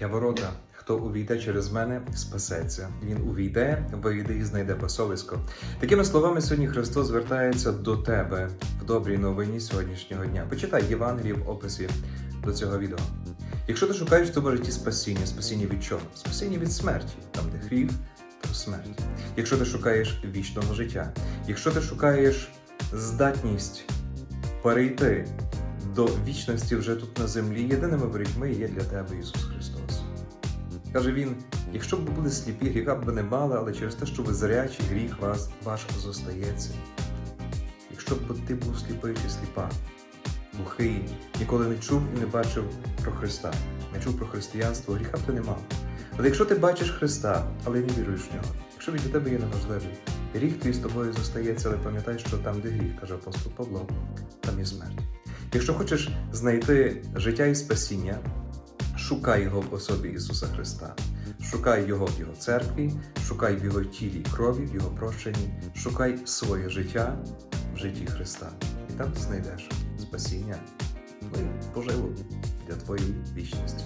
Я ворота. Хто увійде через мене, спасеться. Він увійде, вийде і знайде пасовисько. Такими словами, сьогодні Христос звертається до тебе в добрій новині сьогоднішнього дня. Почитай Євангеліє в описі до цього відео. Якщо ти шукаєш в тому житті спасіння, спасіння від чого? Спасіння від смерті, там де гріх, то смерть. Якщо ти шукаєш вічного життя, якщо ти шукаєш здатність перейти до вічності вже тут на землі, єдиними ворітьми є для тебе Ісус Христос. Каже він: якщо б ви були сліпі, гріха б ви не мали, але через те, що ви зрячі, гріх вас ваш зостається. Якщо б ти був сліпий чи сліпа, глухий, ніколи не чув і не бачив про Христа, не чув про християнство, гріха б ти не мав. Але якщо ти бачиш Христа, але не віруєш в нього, якщо він для тебе є неважливий, гріх твій з тобою зостається, але пам'ятай, що там, де гріх, каже апостол Павло, там є смерть. Якщо хочеш знайти життя і спасіння, шукай його в особі Ісуса Христа. Шукай його в Його церкві, шукай в Його тілі і крові, в Його прощенні, шукай своє життя в житті Христа. І там ти знайдеш спасіння, ну і поживу для твоєї вічності.